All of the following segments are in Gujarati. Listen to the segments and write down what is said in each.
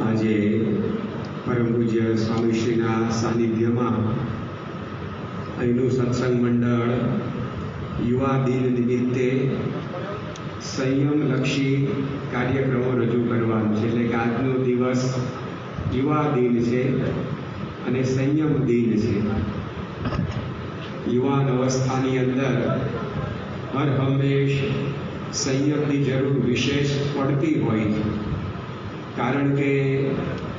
આજે પરમ પૂજ્ય સ્વામીશ્રીના સાનિધ્યમાં અહીંનું સત્સંગ મંડળ યુવા દિન નિમિત્તે સંયમલક્ષી કાર્યક્રમો રજૂ કરવાનું છે. એટલે કે આજનો દિવસ યુવા દિન છે અને સંયમ દિન છે. યુવાન અવસ્થાની અંદર હર હંમેશ સંયમની જરૂર વિશેષ પડતી હોય છે. કારણ કે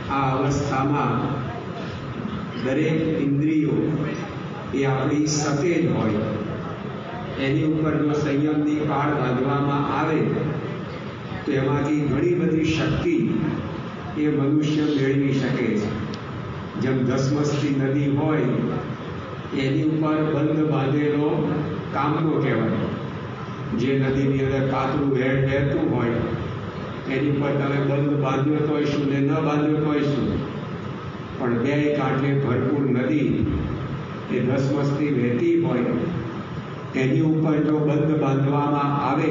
આ અવસ્થામાં દરેક ઇન્દ્રિયો એ આપણી સફેદ હોય. એની ઉપર જો સંયમની પાળ બાંધવામાં આવે, તો એમાંથી ઘણી બધી શક્તિ એ મનુષ્ય મેળવી શકે છે. જેમ ધસમસતી નદી હોય, એની ઉપર બંધ બાંધેલો કામનો કહેવાય. જે નદીની અંદર પાતળું વેડ વહેતું હોય એની ઉપર તમે બંધ બાંધ્યો તોય શું ને ન બાંધ્યો તોય શું પણ બે કાંઠે ભરપૂર નદી એ ધસમસતી વહેતી હોય એની ઉપર જો બંધ બાંધવામાં આવે,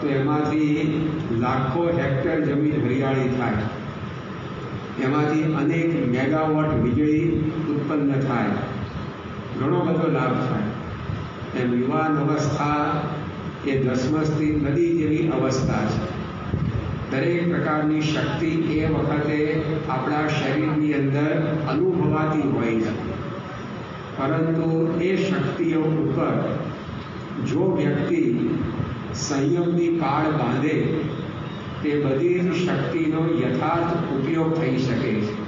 તો એમાંથી લાખો હેક્ટર જમીન હરિયાળી થાય. એમાંથી અનેક મેગાવોટ વીજળી ઉત્પન્ન થાય. ઘણો બધો લાભ થાય. એમ યુવાન અવસ્થા એ દસમસ્તી નદી જેવી અવસ્થા છે. દરેક પ્રકારની શક્તિ એ વખતે આપણા શરીરની અંદર અનુભવાતી હોય છે. પરંતુ એ શક્તિઓ ઉપર જો વ્યક્તિ સંયમની પાળ બાંધે, તે બધી જ શક્તિનો યથાર્થ ઉપયોગ થઈ શકે છે.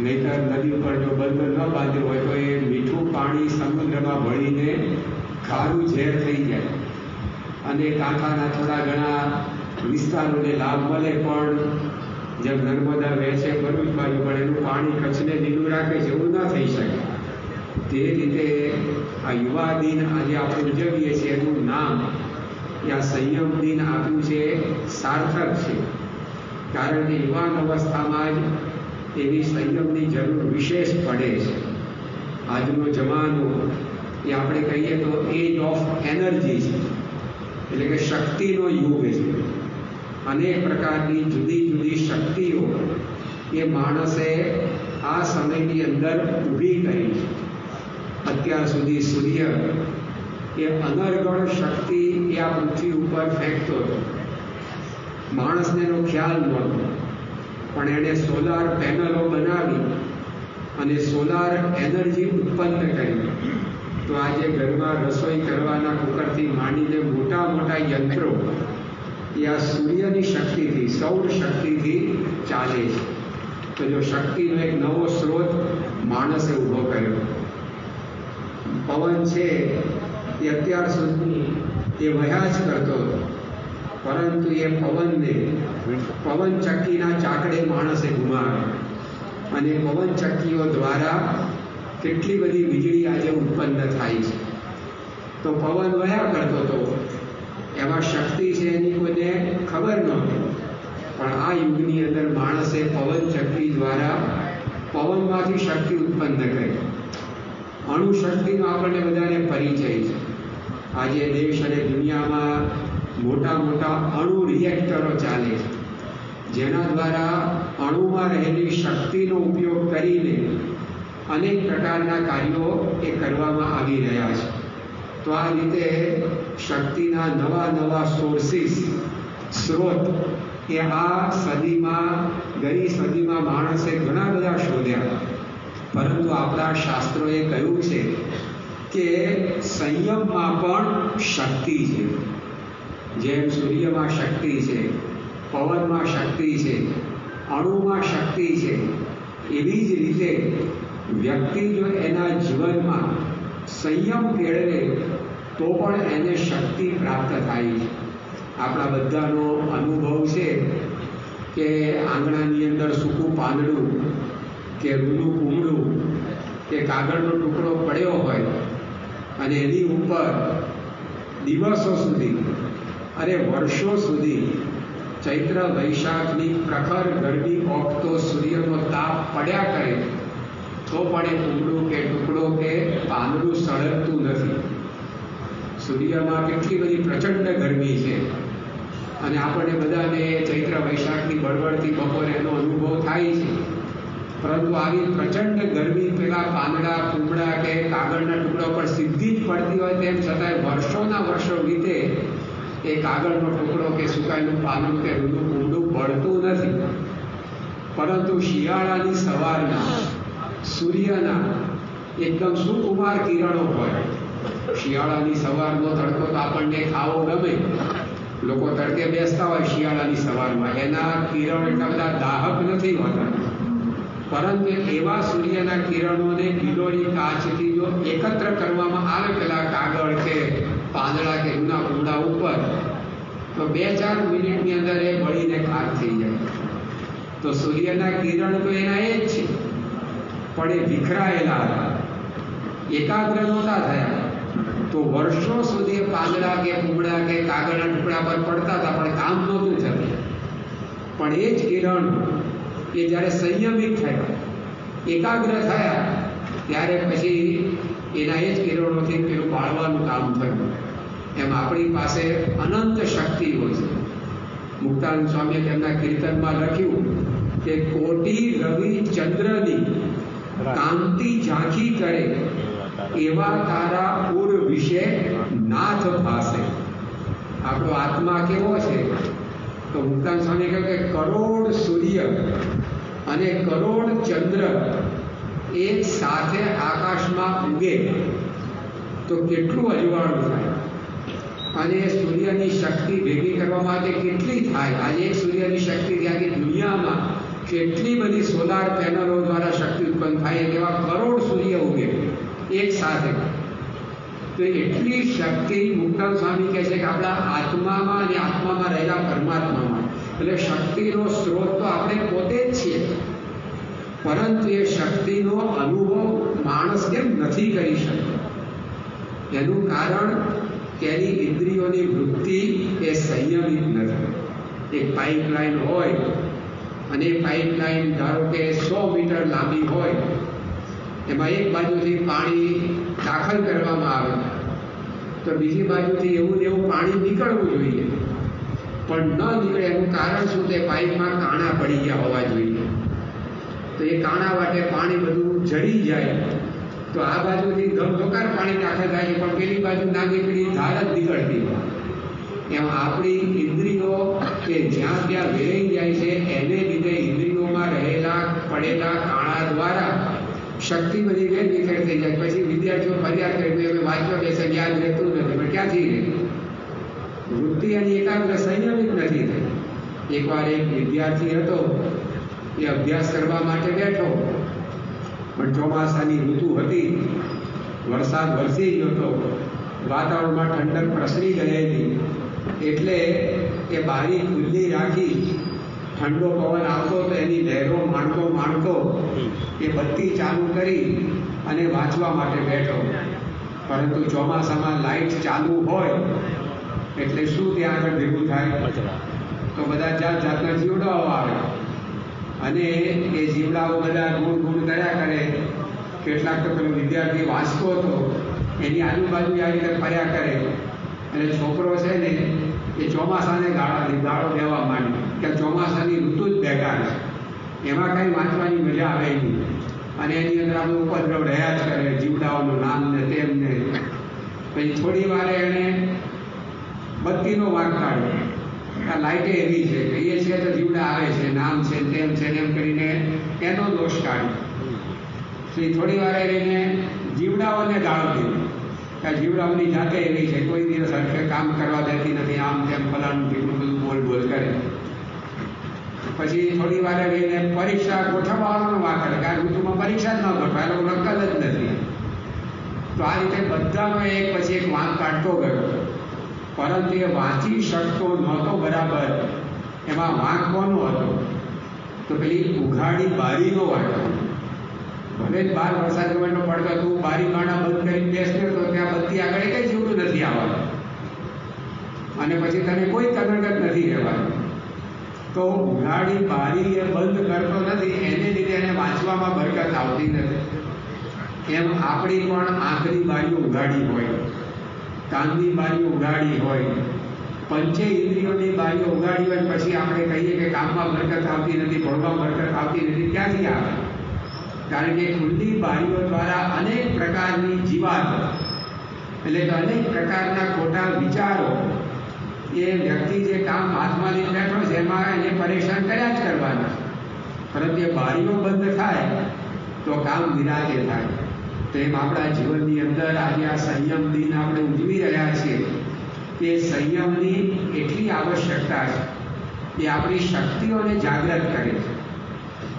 નહીતર નદી ઉપર જો બંધ ન બાંધ્યો હોય, તો એ મીઠું પાણી સમુદ્રમાં ભળીને ખારું ઝેર થઈ જાય. અને કાંઠાના થોડા ઘણા વિસ્તારોને લાભ મળે પણ જેમ નર્મદા વહેશે ભરૂચ બાજુ પણ એનું પાણી કચ્છને લીલું રાખે છે એવું ન થઈ શકે. તે રીતે આ યુવા દિન આજે આપણે ઉજવીએ છીએ એનું નામ. આ સંયમ દિન આપ્યું છે, સાર્થક છે. કારણ કે યુવાન અવસ્થામાં જ એવી સંયમની જરૂર વિશેષ પડે છે. આજનો જમાનો એ આપણે કહીએ તો એજ ઓફ એનર્જી છે. એટલે કે શક્તિનો યુગ છે. અનેક પ્રકારની જુદી જુદી શક્તિઓ એ માણસે આ સમયની અંદર ઊભી કરી છે. અત્યાર સુધી સૂર્ય એ અનર્ગળ શક્તિ એ આ પૃથ્વી ઉપર ફેંકતો હતો. માણસને એનો ખ્યાલ નહોતો. પણ એણે સોલાર પેનલો બનાવી અને સોલાર એનર્જી ઉત્પન્ન કરી. તો આજે ઘરમાં રસોઈ કરવાના કુકરથી માંડીને મોટા મોટા યંત્રો એ આ સૂર્યની શક્તિથી, સૌર શક્તિથી ચાલે છે. તો જો શક્તિનો એક નવો સ્ત્રોત માણસે ઊભો કર્યો. પવન છે એ અત્યાર સુધી એ વહ્યા જ કરતો હતો. પરંતુ એ પવનને, પવન ચક્કીના ચાકડે માણસે ગુમાવ્યો. અને પવન ચક્કીઓ દ્વારા કેટલી બધી વીજળી આજે ઉત્પન્ન થાય છે. તો પવન વયા કરતો હતો. એમાં શક્તિ છે એની કોઈને ખબર નહોતી પણ આ યુગની અંદર માણસે પવન શક્તિ દ્વારા પવનમાંથી શક્તિ ઉત્પન્ન કરી. અણુશક્તિનો આપણને બધાને પરિચય છે. આજે દેશ અને દુનિયામાં મોટા મોટા અણુ રિએક્ટરો ચાલે છે. જેના દ્વારા અણુમાં રહેલી શક્તિનો ઉપયોગ કરીને અનેક પ્રકારના કાર્યો એ કરવામાં આવી રહ્યા છે. તો આ રીતે શક્તિના નવા નવા સોર્સિસ સ્ત્રોત, એ આ સદીમાં, ગઈ સદીમાં માણસે ઘણા બધા શોધ્યા. પરંતુ આપણા શાસ્ત્રોએ કહ્યું છે કે સંયમમાં પણ શક્તિ છે. જેમ સૂર્યમાં શક્તિ છે, પવનમાં શક્તિ છે, અણુમાં શક્તિ છે, એવી જ રીતે વ્યક્તિ જો એના જીવનમાં સંયમ કેળવે તો પણ એને શક્તિ પ્રાપ્ત થાય છે. આપણા બધાનો અનુભવ છે કે આંગણાની અંદર સૂકું પાંદડું કે રૂનું કૂમડું કે કાગળનો ટુકડો પડ્યો હોય અને એની ઉપર દિવસો સુધી અને વર્ષો સુધી ચૈત્ર વૈશાખની પ્રખર ગરમી ઓગતો સૂર્યનો તાપ પડ્યા કરે, તો પણ એ કુમળું કે ટુકડો કે પાંદડું સળગતું નથી. સૂર્યમાં કેટલી બધી પ્રચંડ ગરમી છે. અને આપણને બધાને ચૈત્ર વૈશાખની બળબડતી બપોરે એનો અનુભવ થાય છે. પરંતુ આવી પ્રચંડ ગરમી પેલા પાંદડા કુંબડા કે કાગળના ટુકડા પર સીધી જ પડતી હોય તેમ છતાંય વર્ષોના વર્ષો વીતે એ કાગળનો ટુકડો કે સુકાયેલું પાનું કે ઊંડું ઊંડું બળતું નથી. પરંતુ શિયાળાની સવારના, સૂર્યના એકદમ સુકુમાર કિરણો હોય શિયાળાની સવારનો તડકો તો આપણને ખાવો ગમે. લોકો તડકે બેસતા હોય શિયાળાની સવારમાં. એના કિરણ એટલા દાહક નથી હોતા. પરંતુ એવા સૂર્યના કિરણોને ગીલોળી કાચથી જો એકત્ર કરવામાં આવે, પેલા કાગળ કે પાંદડા કે એમના કુંડા ઉપર, તો બે ચાર મિનિટની અંદર એ બળીને ખાર થઈ જાય. તો સૂર્યના કિરણ તો એના એ જ છે. પણ એ વિખરાયેલા હતા. એકાગ્ર નહોતા થયા. તો વર્ષો સુધી પાંદડા કે કુંબડા કે કાગળના ટુકડા પર પડતા હતા પણ કામ નહોતું થતું પણ એ જ કિરણ એ જ્યારે સંયમિત થયા એકાગ્ર થયા ત્યારે પછી એના એ જ કિરણોથી પેલું બાળવાનું કામ થયું. એમ આપણી પાસે અનંત શક્તિ હોય છે. મુક્તાનંદ સ્વામીએ તેમના કીર્તનમાં લખ્યું કે કોટી રવિ ચંદ્રની કાંતિ ઝાંખી કરે એવા તારા પૂર વિશે નાથ ભાસે આપણો આત્મા કેવો છે? તો મુક્તાન સ્વામી કહે કે કરોડ સૂર્ય અને કરોડ ચંદ્ર એક સાથે આકાશમાં ઉગે. તો કેટલું અજવાળું થાય? અને એ સૂર્યની શક્તિ ભેગી કરવા માટે કેટલી થાય? આજે સૂર્યની શક્તિ ત્યાંથી દુનિયામાં. કેટલી બધી સોલાર પેનલો દ્વારા શક્તિ ઉત્પન્ન થાય? તેવા કરોડ સૂર્ય ઉગે એક સાથે. તો એટલી શક્તિ મુક્તાન સ્વામી કહે છે કે આપણા આત્મામાં અને આત્મામાં રહેલા પરમાત્મામાં. એટલે શક્તિનો સ્ત્રોત તો આપણે પોતે જ છીએ. પરંતુ એ શક્તિનો અનુભવ માણસ કેમ નથી કરી શકતો? એનું કારણ તેની ઇન્દ્રિયોની વૃત્તિ એ સંયમિત નથી. એક પાઇપલાઇન હોય અને એ પાઇપલાઇન ધારો કે સો મીટર લાંબી હોય, એમાં એક બાજુથી પાણી દાખલ કરવામાં આવે તો બીજી બાજુથી એવું એવું પાણી નીકળવું જોઈએ. પણ ન નીકળે એનું કારણ શું તે પાઇપમાં કાણા પડી ગયા હોવા જોઈએ. તો એ કાણા માટે પાણી બધું જડી જાય. તો આ બાજુથી ધમધોકાર પાણી દાખલ થાય પણ પેલી બાજુ ના નીકળી, ધાર જ નીકળતી એમ આપણી ઇન્દ્રિયો કે જ્યાં ત્યાં વેરાઈ જાય છે, એને લીધે ઇન્દ્રિયોમાં રહેલા, પડેલા કાણા દ્વારા શક્તિ બધી વેર થઈ જાય. પછી વિદ્યાર્થીઓ ફરિયાદ કરે હવે વાંચવા બેસે યાદ રહેતું નથી. પણ ક્યાંથી રહે? વૃત્તિ અને એકાગ્ર સંયમિત નથી થઈ એકવાર એક વિદ્યાર્થી હતો, એ અભ્યાસ કરવા માટે બેઠો. પણ ચોમાસાની ઋતુ હતી. વરસાદ વરસી ગયો હતો. વાતાવરણમાં ઠંડક પ્રસરી ગયેલી. એટલે એ બારી ખુલ્લી રાખી ઠંડો પવન આવતો તો એની લહેરો માણતો માણતો એ બત્તી ચાલુ કરી અને વાંચવા માટે બેઠો. પરંતુ ચોમાસામાં લાઇટ ચાલુ હોય એટલે શું ત્યાં આગળ ભેગું થાય? તો બધા જાત જાતના જીવડાઓ આવે. અને એ જીવડાઓ બધા ગુણ ગુણ કર્યા કરે. કેટલાક તો પેલો વિદ્યાર્થી વાંચતો હતો એની આજુબાજુ આ રીતે ફર્યા કરે. અને છોકરો છે ને એ ચોમાસાને ગાળો ગાળો દેવા માંડ્યો. કે ચોમાસાની ઋતુ જ બેકાર છે. એમાં કંઈ વાંચવાની મજા આવે નહીં. અને એની અંદર આપણે ઉપદ્રવ રહ્યા જ કરે, જીવડાઓનું નામ ને તેમને પછી થોડી વાર એણે બત્તીનો વાંક કાઢ્યો. આ લાઇટે એવી છે કે એ છે તો જીવડા આવે છે, નામ છે, તેમ છે એમ કરીને એનો દોષ કાઢ્યો. થોડી વાર એને જીવડાઓને ગાળો આ જીવડાઓની જાતે એવી છે, કોઈ દિવસ હરખે કામ કરવા દેતી નથી, આમ તેમ ફલાણું ઢીકણું બધું બોલ બોલ કરે. પછી થોડી વાર રહીને પરીક્ષા ગોઠવવાનું વાંક. કારણ ઋતુમાં પરીક્ષા જ ન ગોઠવાય. એ લોકો નકલ જ નથી. તો આ રીતે બધાનો એક પછી એક વાંક કાઢતો ગયો. પરંતુ એ વાંચી શકતો નહોતો બરાબર. એમાં વાંક કોનો હતો? તો પેલી ઉઘાડી બારીનો વાંક ભલે જ બાર વરસાદ ગવર્નો પડતો, તું બારી બાણા બંધ કરીને બેસતો તો ત્યાં બધી આગળ કઈ જીવડું નથી આવવાનું. અને પછી તને કોઈ કનડગત નથી રહેવાનું. તો ઉઘાડી બારી એ બંધ કરતો નથી. એને લીધે એને વાંચવામાં બરકત આવતી નથી. એમ આપણી પણ આંખની બારીઓ ઉઘાડી હોય, કાનની બારી ઉઘાડી હોય, પંચે ઇન્દ્રિયોની બારીઓ ઉગાડી હોય, પછી આપણે કહીએ કે કામમાં બરકત આવતી નથી, ભણવામાં બરકત આવતી નથી, ક્યાંથી આવે? કારણ કે ખુલ્લી બારીઓ દ્વારા અનેક પ્રકારની જીવાત, એટલે કે અનેક પ્રકારના ખોટા વિચારો એ વ્યક્તિ જે કામ હાથમાં લઈને બેઠો છે, એમાં એને પરેશાન કર્યા જ કરવાના. પરંતુ એ બારીઓ બંધ થાય, તો કામ નિરાતે થાય. તો આપણા જીવનની અંદર આજે આ સંયમ દિન આપણે ઉજવી રહ્યા છીએ તે સંયમની એટલી આવશ્યકતા છે એ આપણી શક્તિઓને જાગૃત કરે છે.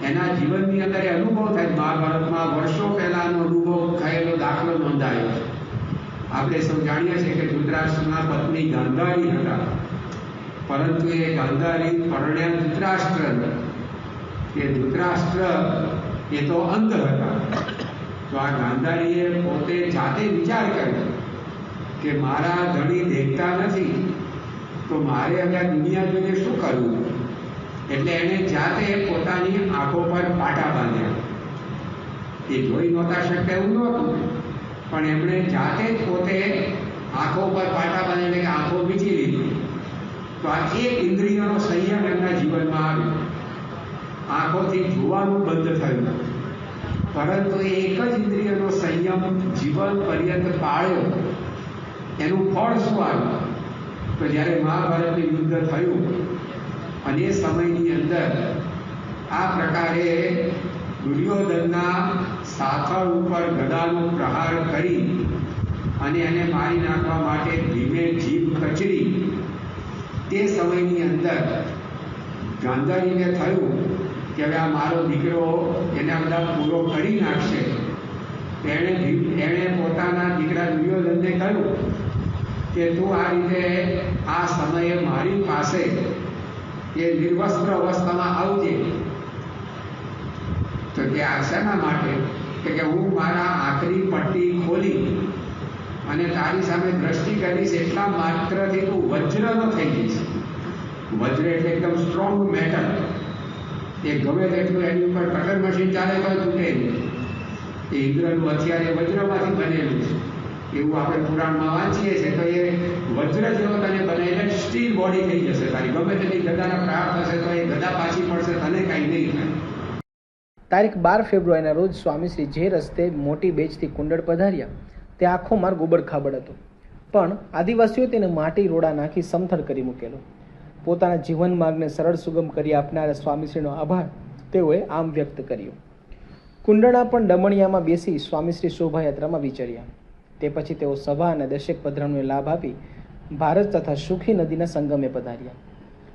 એના જીવનની અંદર એ અનુભવ થાય. મહાભારતમાં વર્ષો પહેલાનો અનુભવ થયેલો દાખલો નોંધાયો છે. આપણે સૌ જાણીએ છીએ કે ધૃતરાષ્ટ્રના પત્ની ગાંધારી હતા. પરંતુ એ ગાંધારી પરણ્યા ધૃતરાષ્ટ્ર એ ધૃતરાષ્ટ્ર એ તો અંધ હતા. તો આ ગાંધારીએ પોતે જાતે વિચાર કર્યો કે મારા ધણી દેખતા નથી. તો મારે હવે દુનિયા જોઈને શું કરવું? એટલે એણે જાતે પોતાની આંખો પર પાટા બાંધ્યા. એ જોઈ નહોતા શકતા એવું નહોતું. પણ એમણે જાતે જ પોતે આંખો પર પાટા બાંધીને કે આંખો બીજી લીધી. તો આ એક ઇન્દ્રિયનો સંયમ એમના જીવનમાં આવ્યો. આંખોથી જોવાનું બંધ થયું. પરંતુ એ એક જ ઇન્દ્રિયનો સંયમ જીવન પર્યંત પાળ્યો. એનું ફળ શું આવ્યું? તો જ્યારે મહાભારતનું યુદ્ધ થયું, અને એ સમયની અંદર આ પ્રકારે દુર્યોધનના સાથળ ઉપર ગદાનો પ્રહાર કરી અને એને મારી નાખવા માટે ધીમે જીભ કચડી. તે સમયની અંદર ગાંધારીને થયું કે હવે આ મારો દીકરો એને બધા પૂરો કરી નાખશે. એણે એણે પોતાના દીકરા દુર્યોધનને કહ્યું કે તું આ રીતે આ સમયે મારી પાસે એ નિર્વસ્ત્ર અવસ્થામાં આવજે. તો તે આ શેના માટે? કે હું મારા આખરી પટ્ટી ખોલી અને તારી સામે દ્રષ્ટિ કરીશ એટલા માત્રથી તું વજ્રનો થઈ જઈશ. વજ્ર એટલે એકદમ સ્ટ્રોંગ મેટલ એ ગમે તેટલું એની ઉપર કટર મશીન ચાલે તો તૂટે નહીં. એ ઇન્દ્રનું અત્યારે વજ્રમાંથી બનેલું છે. એવું આપણે પુરાણમાં વાંચીએ છીએ તો એ વજ્ર જેવો તને બને એટલે સ્ટીલ બોડી થઈ જશે તારી. ગમે તેટલી ગદાના પ્રાપ્ત થશે તો એ ગદા પાછી પડશે, તને કાંઈ નહીં થાય. તારીખ બાર ફેબ્રુઆરીના રોજ સ્વામીશ્રી જે રસ્તે મોટી બેચથી કુંડળ પધાર્યા. તે આખો માર્ગ ઉબડખાબડ હતો. પણ આદિવાસીઓ તેને માટી રોડા નાખી સમથળ કરી મૂકેલો. પોતાના જીવન માર્ગને સરળ સુગમ કરી આપનારા સ્વામીશ્રીનો આભાર તેઓએ આમ વ્યક્ત કર્યો. કુંડળા પણ ડમણિયામાં બેસી સ્વામીશ્રી શોભાયાત્રામાં વિચર્યા. તે પછી તેઓ સભા અને દશેક પધરાનો લાભ આપી ભારત તથા સુખી નદીના સંગમે પધાર્યા.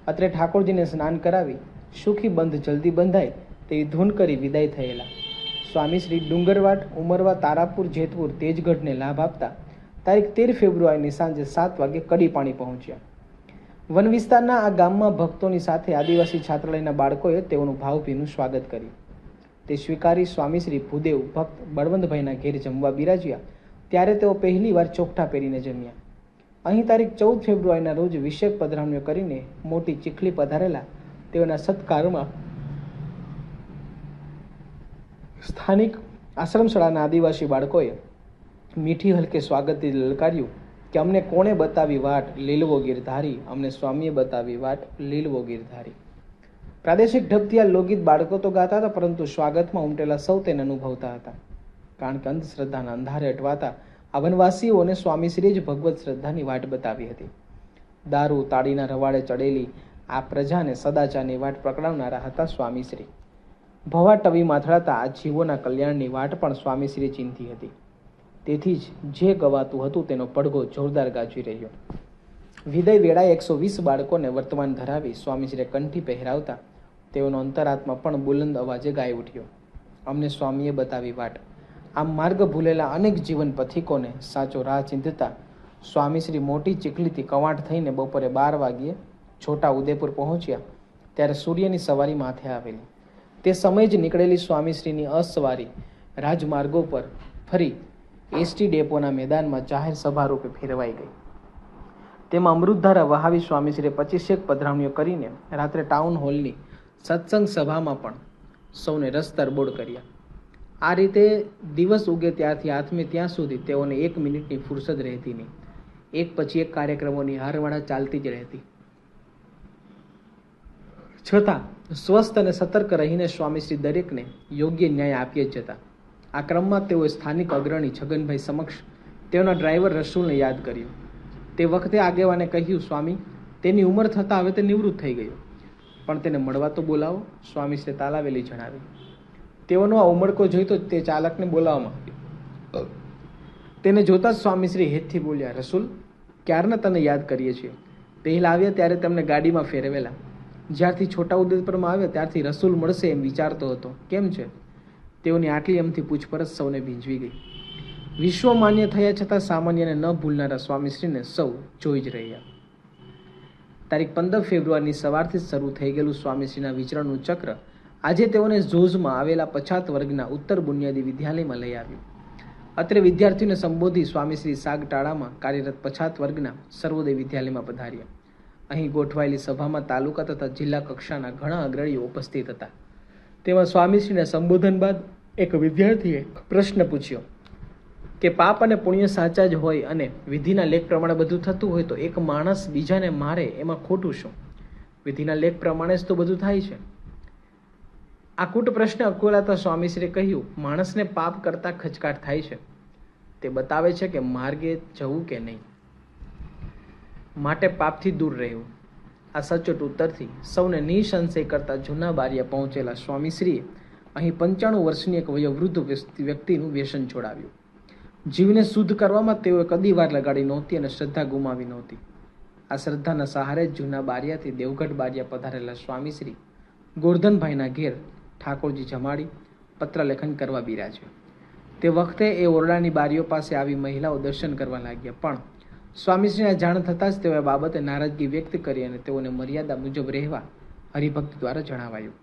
અત્રે ઠાકોરજીને સ્નાન કરાવી સુખી બંધ જલ્દી બંધાય તેવી ધૂન કરી વિદાય થયેલા. સ્વામી શ્રી ડુંગરવાટ, ઉમરવા, તારાપુર, જેતપુર તેજગઢને લાભ આપતા તારીખ તેર ફેબ્રુઆરીની સાંજે સાત વાગે કડી પાણી પહોંચ્યા. વન વિસ્તારના આ ગામમાં ભક્તોની સાથે આદિવાસી છાત્રાલયના બાળકોએ તેઓનું ભાવભીનું સ્વાગત કર્યું. તે સ્વીકારી સ્વામી શ્રી ભૂદેવ ભક્ત બળવંતભાઈના ઘેર જમવા બિરાજ્યા. ત્યારે તેઓ પહેલીવાર ચોકઠા પહેરીને જમ્યા. અહીં તારીખ ચૌદ ફેબ્રુઆરીના રોજ વિષેક પધરામણીઓ કરીને મોટી ચીખલી પધારેલા તેઓના સત્કારમાં સ્થાનિક આશ્રમશાળાના આદિવાસી બાળકોએ મીઠી હલકે સ્વાગતથી લલકાર્યું કે અમને કોણે બતાવી વાટ લીલવો ગીરધારી? અમને સ્વામીએ બતાવી વાટ લીલવો ગીરધારી. પ્રાદેશિક ઢબતિયા લોકગીત બાળકો તો ગાતા હતા, પરંતુ સ્વાગતમાં ઉમટેલા સૌ તેને અનુભવતા હતા. કારણ કે અંધશ્રદ્ધાના અંધારે અટવાતા આ વનવાસીઓને સ્વામીશ્રીએ જ ભગવત શ્રદ્ધાની વાટ બતાવી હતી. દારૂ તાળીના રવાડે ચડેલી આ પ્રજાને સદાચારની વાટ પકડાવનારા હતા સ્વામીશ્રી. ભવા ટવી માથડાતા આ જીવોના કલ્યાણની વાટ પણ સ્વામીશ્રીએ ચિંતી હતી. તેથી જ જે ગવાતું હતું તેનો પડઘો જોરદાર ગાજી રહ્યો. વિદય વેળાએ એકસો વીસ બાળકોને વર્તમાન ધરાવી સ્વામીશ્રીએ કંઠી પહેરાવતા તેઓનો અંતરાત્મા પણ બુલંદ અવાજે ગાઈ ઉઠ્યો. અમને સ્વામીએ બતાવી વાટ. આમ માર્ગ ભૂલેલા અનેક જીવન પથિકોને સાચો રાહ ચિંધતા સ્વામીશ્રી મોટી ચીખલીથી કવાંટ થઈને બપોરે બાર વાગ્યે છોટા ઉદેપુર પહોંચ્યા, ત્યારે સૂર્યની સવારી માથે આવેલી. તે સમયે જ નીકળેલી સ્વામીશ્રીની અસવારી રાજમાર્ગો પર ફરી એસટી ડેપોના મેદાનમાં જાહેર સભા રૂપે ફેરવાઈ ગઈ. તેમાં અમૃતધારા વહાવી સ્વામીશ્રીએ પચીસેક પધરામણીઓ કરીને રાત્રે ટાઉન હોલની સત્સંગ સભામાં પણ સૌને રસ તરબોળ કર્યા. આ રીતે દિવસ ઉગે ત્યારથી આથમે ત્યાં સુધી તેઓને એક મિનિટની ફુરસદ રહેતી નહીં. એક પછી એક કાર્યક્રમોની હારવાળા ચાલતી જ રહેતી. છતાં સ્વસ્થ અને સતર્ક રહીને સ્વામીશ્રી દરેકને યોગ્ય ન્યાય આપીએ જતા. આ ક્રમમાં તેઓએ સ્થાનિક અગ્રણી છગનભાઈ સમક્ષ તેઓના ડ્રાઈવર રસૂલને યાદ કર્યું. તે વખતે આગેવાને કહ્યું, સ્વામી, તેની ઉંમર થતાં હવે તે નિવૃત્ત થઈ ગયો. પણ તેને મળવા તો બોલાવો સ્વામીશ્રી તાલાવેલી જણાવી. તેઓનો આ ઉમળકો જોઈતો તે ચાલકને બોલાવવામાં આવ્યો. તેને જોતા જ સ્વામીશ્રી હેતથી બોલ્યા, રસૂલ, ક્યારના તને યાદ કરીએ છીએ? પહેલા આવ્યા ત્યારે તેમને ગાડીમાં ફેરવેલા. જ્યારથી છોટા ઉદેપુરમાં આવ્યા ત્યારથી રસૂલ મળશે એમ વિચારતો હતો. કેમ છે? તેઓની આટલી એમથી પૂછપરછ સૌને ભીંજવી ગઈ. વિશ્વ માન્ય થયા છતાં સામાન્યને ન ભૂલનારા સ્વામીશ્રીને સૌ જોઈ જ રહ્યા. તારીખ પંદર ફેબ્રુઆરીની સવારથી શરૂ થઈ ગયેલું સ્વામીશ્રીના વિચરણનું ચક્ર આજે તેઓને ઝોઝમાં આવેલા પછાત વર્ગના ઉત્તર બુનિયાદી વિદ્યાલયમાં લઈ આવ્યું. અત્રે વિદ્યાર્થીઓને સંબોધી સ્વામીશ્રી સાગટાળામાં કાર્યરત પછાત વર્ગના સર્વોદય વિદ્યાલયમાં પધાર્યા. અહીં ગોઠવાયેલી સભામાં તાલુકા તથા જિલ્લા કક્ષાના ઘણા અગ્રણીઓ ઉપસ્થિત હતા. તેમાં સ્વામીશ્રીના સંબોધન બાદ એક વિદ્યાર્થીએ પ્રશ્ન પૂછ્યો કે પાપ અને પુણ્ય સાચા જ હોય અને વિધિના લેખ પ્રમાણે બધું થતું હોય તો એક માણસ બીજાને મારે એમાં ખોટું શું? વિધિના લેખ પ્રમાણે જ તો બધું થાય છે. આ કૂટ પ્રશ્ન અકોલાતા સ્વામીશ્રીએ કહ્યું, માણસને પાપ કરતાં ખચકાટ થાય છે. તે બતાવે છે કે માર્ગે જવું કે નહીં. માટે પાપથી દૂર રહેવું. આ સચોટ ઉત્તરથી સૌને નિસંશય કરતા જૂના બારિયા પહોંચેલા સ્વામીશ્રીએ અહીં પંચાણું વર્ષની એક વયોવૃદ્ધ વ્યક્તિ- વ્યક્તિનું વ્યસન છોડાવ્યું. જીવને શુદ્ધ કરવામાં તેઓએ કદી વાર લગાડી નહોતી અને શ્રદ્ધા ગુમાવી નહોતી. આ શ્રદ્ધાના સહારે જૂના બારિયાથી દેવગઢ બારિયા પધારેલા સ્વામીશ્રી ગોરધનભાઈના ઘેર ઠાકોરજી જમાડી પત્રલેખન કરવા બિરાજ્યો. તે વખતે એ ઓરડાની બારીઓ પાસે આવી મહિલાઓ દર્શન કરવા લાગ્યા, પણ સ્વામીશ્રીને જાણ થતાં જ તેઓએ બાબતે નારાજગી વ્યક્ત કરી અને તેઓને મર્યાદા મુજબ રહેવા હરિભક્ત દ્વારા જણાવાયું.